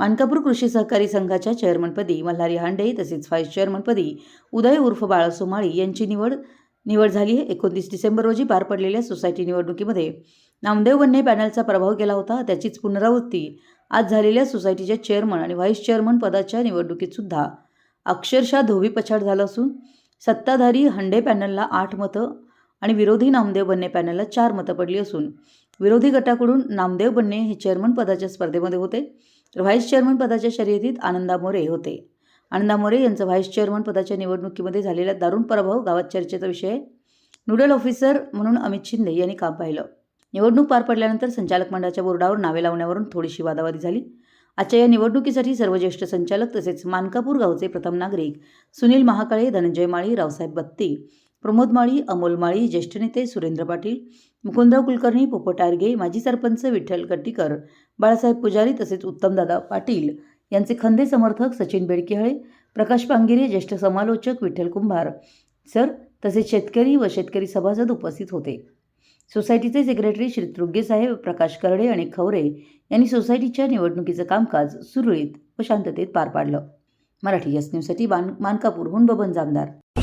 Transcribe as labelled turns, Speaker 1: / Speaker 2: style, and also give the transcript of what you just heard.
Speaker 1: मानकापूर कृषी सहकारी संघाच्या चेअरमनपदी मल्हारी हांडे तसेच व्हाईस चेअरमनपदी उदय उर्फ बाळासोमाळी यांची निवड निवड झाली आहे. एकोणतीस डिसेंबर रोजी पार पडलेल्या सोसायटी निवडणुकीमध्ये नामदेव बन्ने पॅनलचा प्रभाव केला होता. त्याचीच पुनरावृत्ती आज झालेल्या सोसायटीच्या चेअरमन आणि व्हाईस चेअरमन पदाच्या निवडणुकीत सुद्धा अक्षरशः धोबीपछाड झाला असून सत्ताधारी हंडे पॅनलला आठ मतं आणि विरोधी नामदेव बन्ने पॅनलला चार मतं पडली असून विरोधी गटाकडून नामदेव बन्ने हे चेअरमन पदाच्या स्पर्धेमध्ये होते. तर व्हाईस चेअरमन पदाच्या शर्यतीत आनंदा मोरे होते. आनंदा मोरे यांचं व्हाईस चेअरमन पदाच्या निवडणुकीमध्ये झालेला दारुण पराभव गावात चर्चेचा विषय आहे. नूडल ऑफिसर म्हणून अमित शिंदे यांनी काम पाहिलं. निवडणूक पार पडल्यानंतर संचालक मंडळाच्या बोर्डावर नावे लावण्यावरून थोडीशी वादावादी झाली. आजच्या या निवडणुकीसाठी सर्व ज्येष्ठ संचालक तसेच मानकापूर गावचे प्रथम नागरिक सुनील महाकाळे धनंजय माळी रावसाहेब बत्ती प्रमोद माळी अमोल माळी ज्येष्ठ नेते सुरेंद्र पाटील मुकुंदराव कुलकर्णी पोपट माजी सरपंच विठ्ठल कट्टीकर बाळासाहेब पुजारी तसेच उत्तमदादा पाटील यांचे खंदे समर्थक सचिन बेडकेहळे प्रकाश पांगिरे ज्येष्ठ समालोचक विठ्ठल कुंभार सर तसेच शेतकरी व शेतकरी सभासद उपस्थित होते. सोसायटीचे सेक्रेटरी श्री तृग्गेसाहेब प्रकाश करडे आणि खवरे यांनी सोसायटीच्या निवडणुकीचं कामकाज सुरळीत व शांततेत पार पाडलं. मराठी एस न्यूजसाठी बान मानकापूरहून बबन जामदार.